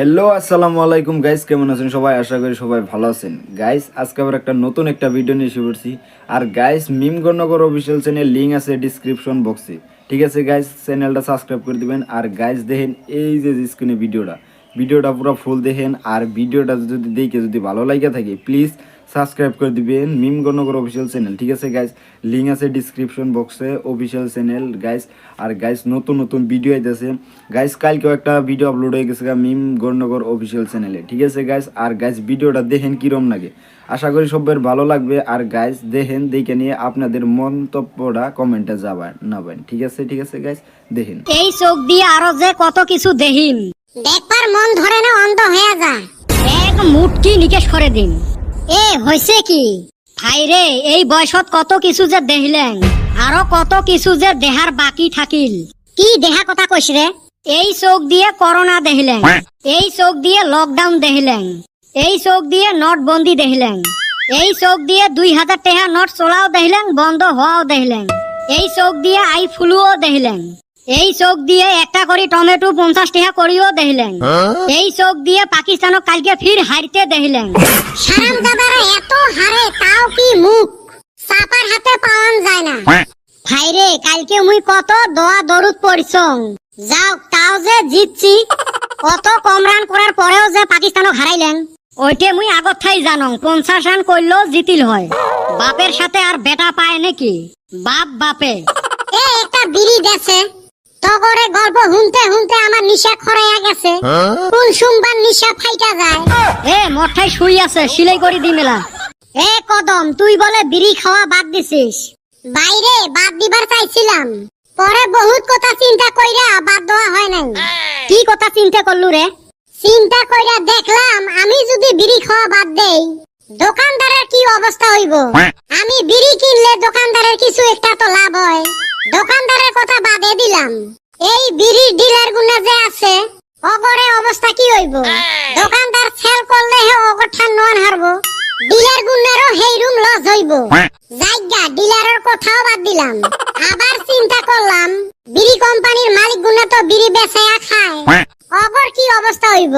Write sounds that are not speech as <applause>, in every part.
Hello আসসালামু আলাইকুম guys কেমন আছেন সবাই? আশা করি সবাই ভালো আছেন। গাইস আজকে আবার একটা নতুন একটা ভিডিও নিয়ে এসে পড়ছি। আর গাইস মিম গণনগর অফিসিয়াল চ্যানেল লিঙ্ক আছে ডিসক্রিপশন বক্সে ঠিক আছে গাইস চ্যানেলটা সাবস্ক্রাইব করে দিবেন। আর গাইস দেখেন এই যে স্ক্রিনে ভিডিওটা ভিডিওটা পুরো ফুল দেখেন। আর ভিডিওটা যদি দেখে যদি ভালো লাগে থাকে প্লিজ সাবস্ক্রাইব করে দিবেন মিম গণনগর অফিসিয়াল চ্যানেল ঠিক আছে গাইস লিঙ্ক আছে ডিসক্রিপশন বক্সে অফিসিয়াল চ্যানেল গাইস আর গাইস নতুন নতুন ভিডিও আইতেছে। গাইস কালকেও একটা ভিডিও আপলোড হয়ে গেছে মিম গণনগর অফিসিয়াল চ্যানেলে ঠিক আছে গাইস আর গাইস ভিডিওটা দেখেন কিরম লাগে। আশা করি সবার ভালো লাগবে। আর গাইস দেখেন দেখে নিয়ে আপনাদের মন্তব্যটা কমেন্টে যাবেন নাবেন ঠিক আছে? ঠিক আছে গাইস দেখেন। এই চোখ দিয়ে আরও যে কত কিছু দেহিম দেখবার মন ধরে না অন্ধ হয়ে যায়। এক মুটকি নিকেশ করে দিন এ হয়েছে কি? ভাই রে এই বয়সত কত কিছু যে দেখিলেন আরও কত কিছু যে দেহার বাকি থাকিল। কি দেহা কথা কইস এই চোখ দিয়ে করোনা দেখিলেন, এই চোখ দিয়ে লকডাউন দেখিলেন, এই চোখ দিয়ে নোটবন্দি দেখিলেন, এই চোখ দিয়ে দুই হাজার টাকা নোট চলাও দেখিলেন, বন্ধ হওয়াও দেখিলেন, এই চোখ দিয়ে আই ফুলুও দেখিলেন। এই চোখ দিয়ে একটা করে টমেটো পঞ্চাশ টাকা করিও দেখিলেন এই চোখ দিয়ে পাকিস্তানক কালকে ফির হারতে দেখিলেন দাদারা এত হারে তাও কি মুখ? চাপার হাতে পাওয়ান যায় না। ভাই রে কালকে মুই কত দোয়া দরুদ পড়ছং। যাও তাও যে জিতছি অত কম রান করার পরেও যে পাকিস্তানক হারাইলেন। ওইটে মুই আগত থাই জানং পঞ্চাশ রান করলেও জিতিল হয়। বাপের সাথে আর বেটা পায় নাকি? বাপ বাপে। এ একটা বিড়ি দেছে। তগরে গল্প হুনতে হুনতে আমার নিশা খরাইয়া গেছে। কোন সোমবার নিশা ফাইটা যায়? এ মঠাই শুই আছে সিলাই করে দি মেলা। এ কদম তুই বলে বিড়ি খাওয়া বাদ দিছিস। বাইরে বাদ দিবার চাইছিলাম। পরে বহুত কথা চিন্তা কইরা বাদ দেওয়া হয় নাই। কি কথা চিন্তা করলু রে? চিন্তা কইরা দেখলাম আমি যদি বিড়ি খাওয়া বাদ দেই দোকানদারের কি অবস্থা হইব? আমি বিড়ি কিনলে দোকানদারের কিছু একটা তো লাভ হয়। দোকানদারের কথা বাদে দিলাম। এই বিড়ির ডিলার গুনা যে আছে অগরে অবস্থা কি হইব? দোকানদার সেল করলে হে অগঠান নন হারবো। ডিলার গুনারও হেই রুম লস হইব। জায়গা ডিলারের কথাও বাদ দিলাম। আবার চিন্তা করলাম বিড়ি কোম্পানির মালিক গুনা তো বিড়ি বেচায়া খায়। অগর কি অবস্থা হইব?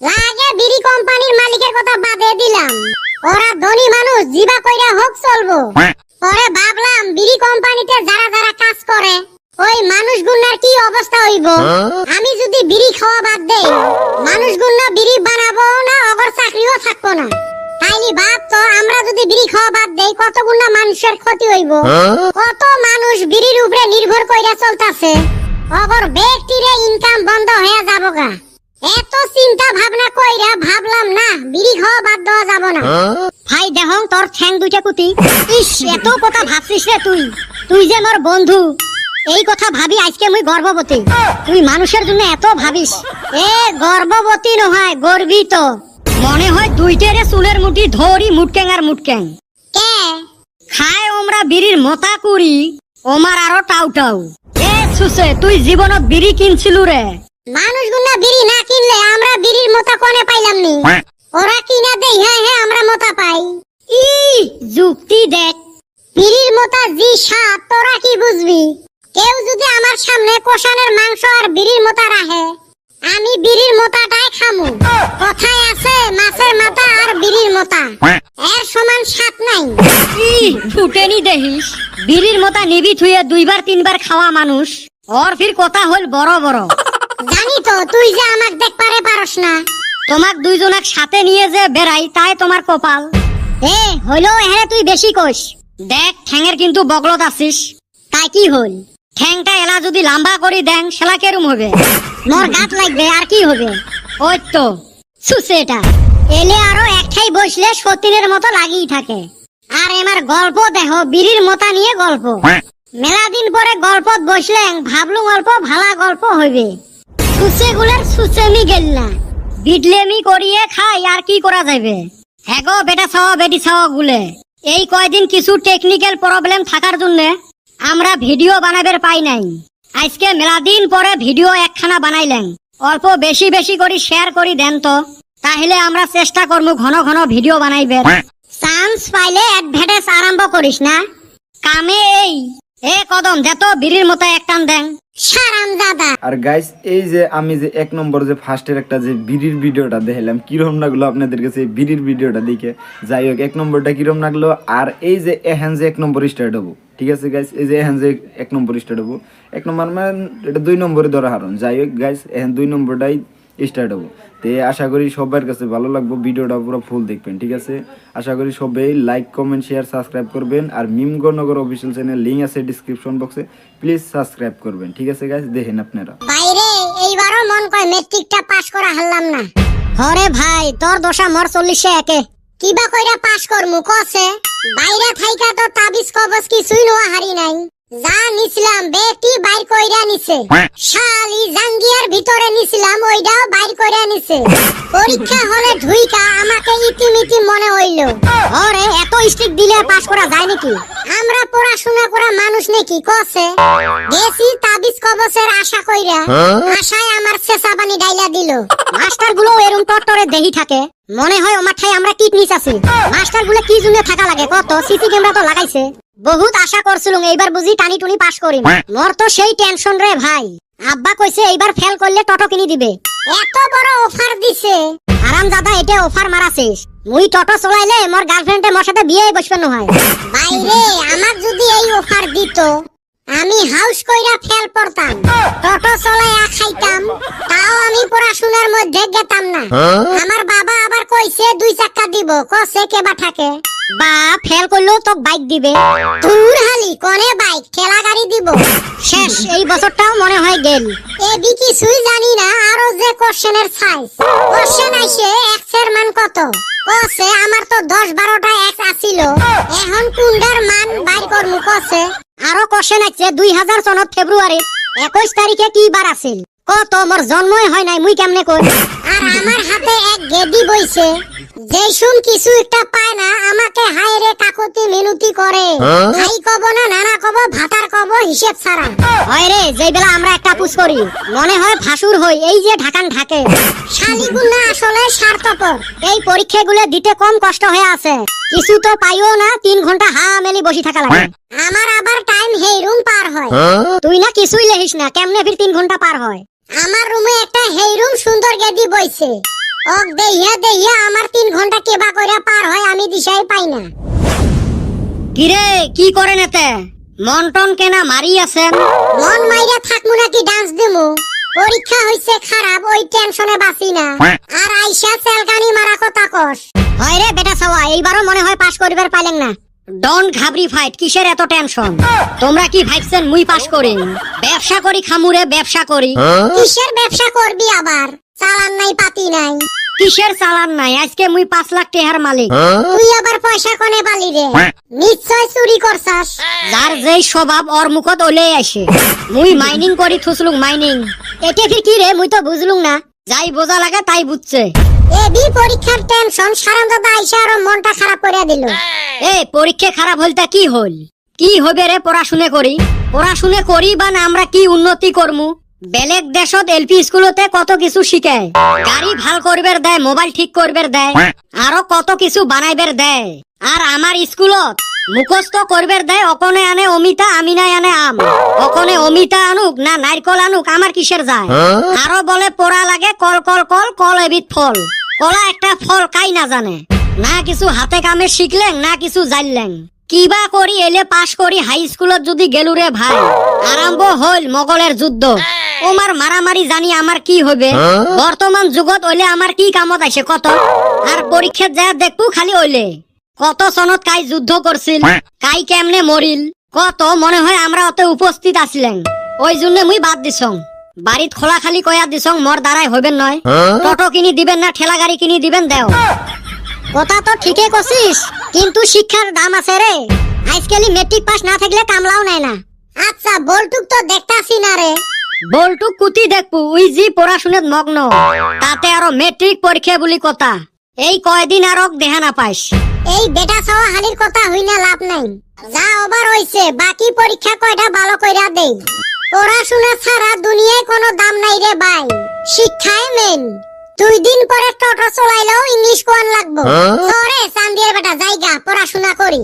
লাগে বিড়ি কোম্পানির মালিকের কথা বাদে দিলাম। ওরা ধনী মানুষ জিবা কইরা হোক চলবো। পরে ভাবলাম বিড়ি কোম্পানিতে যারা যারা কাজ করে ওই মানুষ গুন্নার কি অবস্থা হইব? আমি যদি বিড়ি খাওয়া বাদ দেই মানুষ গুন্না বিড়ি বানাবো না অগর চাকরিও থাকব না। তাইলে ভাব তো আমরা যদি বিড়ি খাওয়া বাদ দেই কত গুন্না মানুষের ক্ষতি হইব? কত মানুষ বিড়ির উপরে নির্ভর কইরা চলতাছে? অগর ব্যক্তিরে ইনকাম বন্ধ হয়ে যাব গা। এত চিন্তা ভাবনা কইরা ভাবলাম না বিড়ি খাওয়া বাদ দেওয়া যাব না। ভাই দেহং তোর ঠ্যাং দুইটা কুতি। ইস এত কথা ভাবছিস রে তুই। তুই যে মোর বন্ধু। এই কথা ভাবি আজকে মুই গর্ভবতী। তুই মানুষের জন্য এত ভাবিস। এ গর্ভবতী নহয় গর্বিত। মনে হয় দুইটারে চুলের মুঠি ধরি মুটকেং আর মুটকেং। কে? খায় ওমরা বিড়ির মতা কুড়ি ওমার আরও টাউ টাউ। এ সুসে তুই জীবনত বিড়ি কিনছিলু রে। মানুষগুলা বিড়ি না কিনলে আমরা বিড়ির মোতা কোনে পাইলাম নি? ওরা কিনা দেই হ্যাঁ হ্যাঁ আমরা মোতা পাই। ই যুক্তি দেখ। বিড়ির মোতা জি স্বাদ তোরা কি বুঝবি? কেউ যদি আমার সামনে কোষানের মাংস আর বিড়ির মোতা রাখে আমি বিড়ির মোতাটাই খামু। কথায় আছে মাছের মাথা আর বিড়ির মোতা। এর সমান স্বাদ নাই। ফুটেনি দেহিস বিড়ির মতা নিবি থুয়ে দুইবার তিনবার খাওয়া মানুষ। ওর ফির কথা হল বড় বড়। জানি তো তুই যে আমাক দেখপারে পারস না। তোমাক দুইজনাক সাথে নিয়ে যে বেড়াই তাই তোমার কপাল। এ হইল হ্যাঁ তুই বেশি কোষ। দেখ ঠ্যাঙের কিন্তু বগলত আছিস। তাই কি হল? ঠ্যাংটা এলা যদি লম্বা করি দেন সেলা কেরম হবে? মোর গাত লাগবে, আর কি হবে? ওই তো, সুসে এটা। এলে আরও একটাই বসলে সতীনের মতো লাগিয়ে থাকে। আর এমার গল্প দেহ, বিড়ির মতা নিয়ে গল্প। মেলা দিন পরে গল্পত বসলেন ভাবলুম অল্প ভালা গল্প হইবে। সুসে গুলের সুসেমি গেল না বিডলেমি করিয়ে খাই, আর কি করা যাবে হ্যাঁ গো বেটা ছাওয়া বেটি ছাওয়া গুলে। এই কয়দিন কিছু টেকনিক্যাল প্রবলেম থাকার জন্য আমরা ভিডিও বানাবের পাই নাই। আজকে মেলা দিন পরে ভিডিও একখানা বানাইলেন। অল্প বেশি বেশি করে শেয়ার করি দেন তো। তাহলে আমরা চেষ্টা করব ঘন ঘন ভিডিও বানাইবে চান্স পাইলে অ্যাডভার্টাইজ আরম্ভ করিস না। কামে এই এ কদম দে তো বিড়ির মতো একটান দেন। সারাম দাদা। আর গাইস এই যে আমি যে এক নম্বর যে ফার্স্টের একটা যে বিড়ির ভিডিওটা দেখলাম কিরম লাগল আপনাদের কাছে বিড়ির ভিডিওটা দেখে? যাই হোক এক নম্বরটা কিরম লাগল? আর এই যে এখান যে এক নম্বর স্টার্ট হব। ঠিক আছে গাইস এই যে এখান যে এক নম্বর স্টার্ট হব। এক নম্বর মানে এটা দুই নম্বরে ধরা হারণ। যাই হোক গাইস এখন দুই নম্বরটাই স্টার্ট হব। তে আশা করি সবার কাছে ভালো লাগবে। ভিডিওটা পুরো ফুল দেখবেন, ঠিক আছে? আশা করি সবাই লাইক কমেন্ট শেয়ার সাবস্ক্রাইব করবেন। আর মিমগণনগর অফিসিয়াল চ্যানেল লিঙ্ক আছে ডিসক্রিপশন বক্সে প্লিজ সাবস্ক্রাইব করবেন, ঠিক আছে গাইস দেখেন আপনারা। এইবারও মন কয় মেট্রিকটা পাস করা হারলাম না। হরে ভাই, তোর দশা মোর চল্লিশে একে। কিবা কইরা পাস করমু, কছে? বাইরে থাইকা তো তাবিজ কবজ কিছুই নোয়া হারি নাই। যা নিছিলাম, বেটি বাইর কইরা নিছে। শালি জাঙ্গিয়ার ভিতরে নিছিলাম ওইটাও বাইর কইরা নিছে। পরীক্ষা হলে ঢুইকা আমাকে ইতিমিতি মনে হইল। হরে এত স্টিক দিলে পাস করা যায় নাকি? আমরা পড়াশোনা করা মানুষ কছে? গেছি তাবিজ কবচের আশা কইরা। আশায় আমার পানি ডাইলা দিল। মাস্টারগুলো এরম টটরে দেহি থাকে। মনে হয় ঠাই আমরা কিডনিস আছি। মাস্টারগুলো কি জন্য থাকা লাগে কত? সিসি ক্যামেরা তো লাগাইছে। বহুত আশা করছিলুম এইবার বুঝি টানি টুনি পাস করিম। মোর তো সেই টেনশন রে ভাই। আব্বা কইছে এইবার ফেল করলে টটো কিনি দিবে। এত বড় অফার দিছে। আরাম দাদা এটা অফার মারাছিস। মুই টটো চলাইলে মোর গার্লফ্রেন্ডে মোর সাথে বিয়ে বসবেন হয় <laughs> বাইরে আমার যদি এই অফার দিত। আমি হাউস কইরা ফেল পড়তাম। টোটো চলাইয়া খাইতাম তাও আমি পড়াশোনার মধ্যে গেতাম না। আমার বাবা আবার কইছে দুই চাক্কা দিব কছে কেবা থাকে। বা ফেল করলেও তো বাইক দিবে। দূর হালি কোনে বাইক ঠেলা গাড়ি দিব। শেষ এই বছরটাও মনে হয় গেল। এবি কিছুই জানি না আরও যে কোশ্চেনের সাইজ কোশ্চেন আইছে এক্সের মান কত? কছে আমার তো দশ বারোটা এক্স আছিল। এখন কুন্ডার মান বাইর করমু কছে আরও কোশ্চেন আছে দুই হাজার সনত ফেব্রুয়ারি একুশ তারিখে কি বার আছিল? কত? মোর জন্মই হয় নাই, মুই কেমনে কই আর আমার হাতে এক গেদি বইছে। যেসুম কিছু একটা পায় না আমাকে হায়রে কাকতি মিনতি করে। ভাই কব না নানা কব ভাতার কব হিসেব ছাড়া। হয় রে যেই বেলা আমরা একটা পুষ করি মনে হয় ভাসুর হই এই যে ঢাকান ঢাকে। শালিগুনা আসলে স্বার্থপর। এই পরীক্ষাগুলো দিতে কম কষ্ট হয়ে আছে। কিছু তো পাইও না তিন ঘণ্টা হা মেলি বসে থাকা লাগে। আমার আবার টাইম হেইরুম পার হয়? তুই না কিছুই লেহিস না কেমনে ফির তিন ঘণ্টা পার হয়? আমার রুমে একটা হেইরুম সুন্দর গেদি বইছে। ওক দেহিয়া দেহিয়া আমার তিন ঘণ্টা কেবা কইরা পার হয় আমি দিশাই পাই না। কিরে কি করে নেতে মন টন কেনা মারি আছেন? মন মাইরা থাকমু নাকি ডান্স দিমু? পরীক্ষা হইছে খারাপ ওই টেনশনে বাঁচি না। আর আইসা সেলকানি মারা কথা কস। হয় রে বেটা সওয়া এইবারও মনে হয় পাস করিবার পাইলেন না। ডন ঘাবরি ফাইট কিসের এত টেনশন তোমরা কি ভাবছেন মুই পাস করি ব্যবসা করি খামুরে ব্যবসা করি। কিসের ব্যবসা করবি আবার? চালান নাই পাতি নাই। কিসের চালান নাই? আজকে মুই পাঁচ লাখ টেহার মালিক। তুই আবার পয়সা কোনে পালি রে? নিশ্চয় চুরি করছাস। যার যেই স্বভাব ওর মুখত ওলে আসে। মুই মাইনিং করি থুসলুং মাইনিং এতে ফির কি রে? মুই তো বুঝলুং না। যাই বোঝা লাগে তাই বুঝছে। এবি পরীক্ষার টেনশন সারঙ্গ দাদা আইসা মনটা খারাপ করে দিল। এ পরীক্ষা খারাপ হলতা কি হল কি হবে রে পড়াশুনে করি? পড়াশুনে করি বা না আমরা কি উন্নতি করমু? বেলেগ দেশত এলপি স্কুলতে কত কিছু শিখায় গাড়ি ভালো করবের দেয়, মোবাইল ঠিক করবের দেয়, আরও কত কিছু বানাইবের দেয়। আর আমার স্কুলত মুখস্থ করবের দেয় অকনে আনে অমিতা আমিনায় আনে আম। অকনে অমিতা আনুক না নারকল আনুক আমার কিসের যায়? আরও বলে পড়া লাগে কল কল কল কল এবিধ ফল। কলা একটা ফল কাই না জানে? না কিছু হাতে কামে শিখলেন না কিছু জানলেন। কিবা করি এলে পাশ করি হাই স্কুলত যদি গেলুরে ভাই। আরম্ভ হইল মোগলের যুদ্ধ। ওমার মারামারি জানি আমার কি হবে বর্তমান যুগত ওইলে আমার কি কামত আসে কত? আর পরীক্ষাত যা দেখব খালি ওইলে কত সনত কাই যুদ্ধ করছিল কাই কেমনে মরিল কত মনে হয় আমরা অত উপস্থিত আছিলেন। ওই জন্য মুই বাদ দিছং। বাড়িত খোলা খালি কয়া দিছং মোর দ্বারাই হইবেন নয়। টোটো কিনি দিবেন না ঠেলা গাড়ি কিনি দিবেন দেও। কথা তো ঠিকই কছিস কিন্তু শিক্ষার দাম আছে রে আজকালি মেট্রিক পাস না থাকলে কামলাও নাই না। আচ্ছা বলটুক তো দেখতাছি না রে বলটু কুতি দেখব উই জি পড়াশুনাত মগ্ন। তাতে আরও মেট্রিক পরীক্ষা বলি কথা। এই কয়দিন আর দেহা না পাইস এই বেটা ছাওয়া হালির কথা হই না লাভ নাই। যা ওভার হইছে বাকি পরীক্ষা কয়টা ভালো কইরা দেই। পড়াশোনা ছাড়া দুনিয়ায় কোনো দাম নাই রে ভাই। শিক্ষাই মেন দুই দিন পরে টোটো চলাইলেও ইংলিশ কোয়ান লাগবো। সরে চান্দিয়ার বেটা জায়গা পড়াশোনা করি।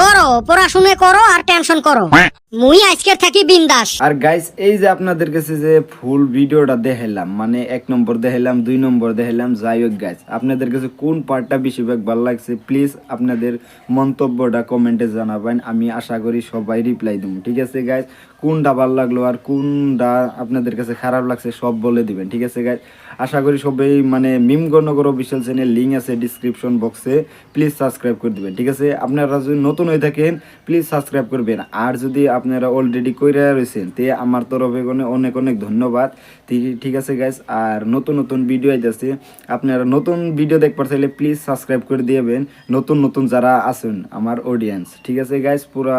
করো পড়াশোনা করো আর টেনশন করো। মুই আজকে থাকি বিন্দাস। আর গাইস এই যে আপনাদের কাছে যে ফুল ভিডিওটা দেখাইলাম মানে এক নম্বর দেখাইলাম, দুই নম্বর দেখাইলাম, যাই হোক গাইস আপনাদের কাছে কোন পার্টটা বেশিরভাগ ভালো লাগছে প্লিজ আপনাদের মন্তব্যটা কমেন্টে জানাবেন, আমি আশা করি সবাই রিপ্লাই দেবো, ঠিক আছে গাইস কোনটা ভালো লাগল আর কোনটা আপনাদের কাছে খারাপ লাগছে, সব বলে দিবেন, ঠিক আছে গাইস আশা করি সবাই মানে মিম গণনগর অফিসিয়াল চ্যানেল লিঙ্ক আছে ডিসক্রিপশন বক্সে প্লিজ সাবস্ক্রাইব করে দিবেন, ঠিক আছে? আপনারা যদি নতুন হয়ে থাকেন প্লিজ সাবস্ক্রাইব করবেন। আর যদি আপনারা অলরেডি কইরা রয়েছেন তে আমার তরফে কোনো অনেক অনেক ধন্যবাদ। ঠিক- আছে গাইস আর নতুন নতুন ভিডিও আইতেছে। আপনারা নতুন ভিডিও দেখবার চাইলে প্লিজ সাবস্ক্রাইব করে দিবেন। নতুন নতুন যারা আছেন আমার অডিয়েন্স ঠিক আছে গাইস পুরা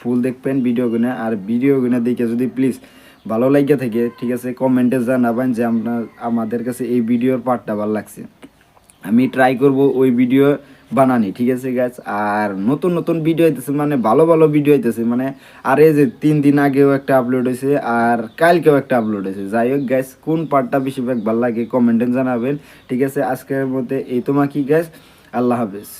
ফুল দেখবেন ভিডিওগুলো আর ভিডিওগুলো দেখে যদি প্লিজ ভালো লাগিয়ে থাকে, ঠিক আছে কমেন্টে জানাবেন যে আপনার, আমাদের কাছে এই ভিডিওর পার্টটা ভালো লাগছে। আমি ট্রাই করব ওই ভিডিও বানানি, ঠিক আছে গাছ আর নতুন নতুন ভিডিও হইতেছে মানে ভালো ভালো ভিডিও হইতেছে মানে আর এই যে তিন দিন আগেও একটা আপলোড হয়েছে আর কালকেও একটা আপলোড হয়েছে। যাই হোক গ্যাস কোন পার্টটা বেশিরভাগ ভালো লাগে কমেন্টে জানাবেন, ঠিক আছে? আজকের মধ্যে এই তোমার কি গ্যাস আল্লাহ হাফেজ।